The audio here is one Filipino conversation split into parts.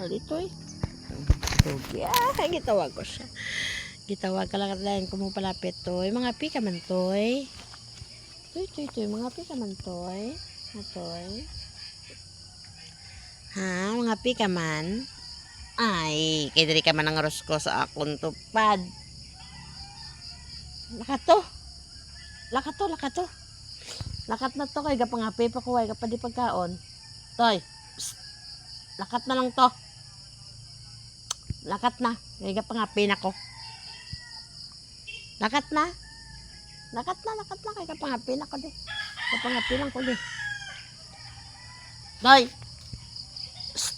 Halito eh. Tugi. Ah, gitawag ko siya. Gitawag ka lang at lang kung mo palapit toy. Mga pika man toy. Toy, toy, toy. Mga pika man toy. Mga toy. Ha? Mga pika man? Ay, kay diri ka man ang aros ko sa akong tupad. Lakato. Lakato, lakato. Lakat na to kay gapangapi pa kuway kapag di pagkaon. Toy. Psst. Lakat na lang to. Lakat na. Kay gapangapi na ko. Lakat na. Lakat na, lakat na. Kay gapangapi na ko di. Gapangapi lang ko di. Toy. Psst.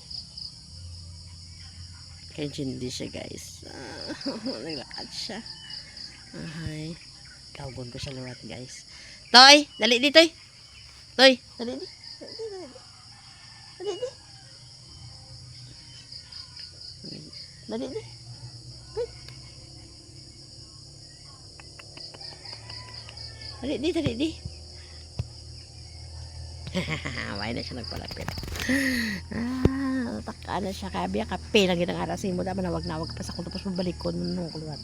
Kay hindi siya guys. Ah, naglakad siya. Ahay. Kaugon ko sa lurat guys. Toy, dali di toy. Toy, dali di. Dali di, dali di. Dali di. Dali. Toy. Dali di, dali di. Why na siya nagpalapit. ah, taka na siya. Kaya biya kape lang ginang arasin mo. Daman na wag na wag pa sa kung tapos mabalik ko nung kulwat.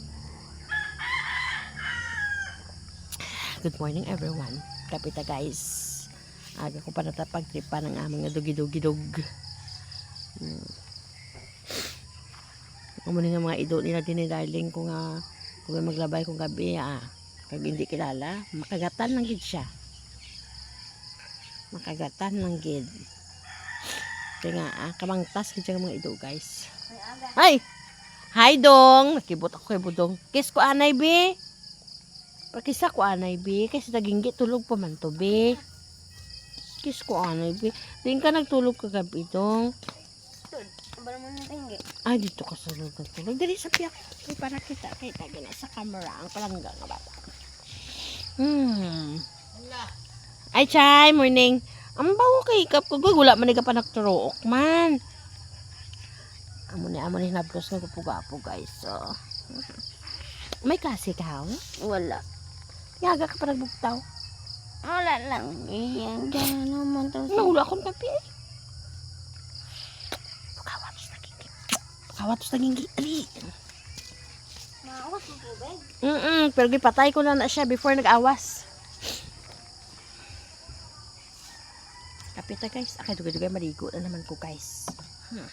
Good morning everyone. Kapita guys. Aga ko pa natapagtripa ng aming dugi-dugi-dug. Hmm. Amo nga mga idol nila din ni darling ko nga kung maglabay kong gabi ah. Kag hindi kilala, makagatan lang gid siya. Makagatan lang gid. Kaya nga, ah, kamangtas gid mga idol guys. Ay! Hi dong! Nakibot ako kay Budong. Kiss ko anay be. Pakisa ko anay be. Kasi naginggi tulog pa man to be. Kiss ko anay be. Din ka nagtulog kagabi dong. Ba naman ng tinggi? Ay, dito ka sa loob nagtulog. Dali sa piyak. Ay, para kita. Kita gina sa camera. Ang palangga nga bata. Hmm. Ay, Chay, morning. Ang bawo kay kap ko. Wala man ka pa nagturook man. Amo ni amo ni nablos nga kapuga-po guys. So. May klase ka, oh? Wala. Yaga ka pa nagbugtaw. Wala lang. Iyan dyan naman to. Nahula akong kape eh. Pagkawatos naging Pagkawatos naging Ali. Maawas mo tubig. Mm pero gipatay ko na na siya before nag-awas. Kapita guys. Akay dugay-dugay maligo na naman ko guys. Hmm.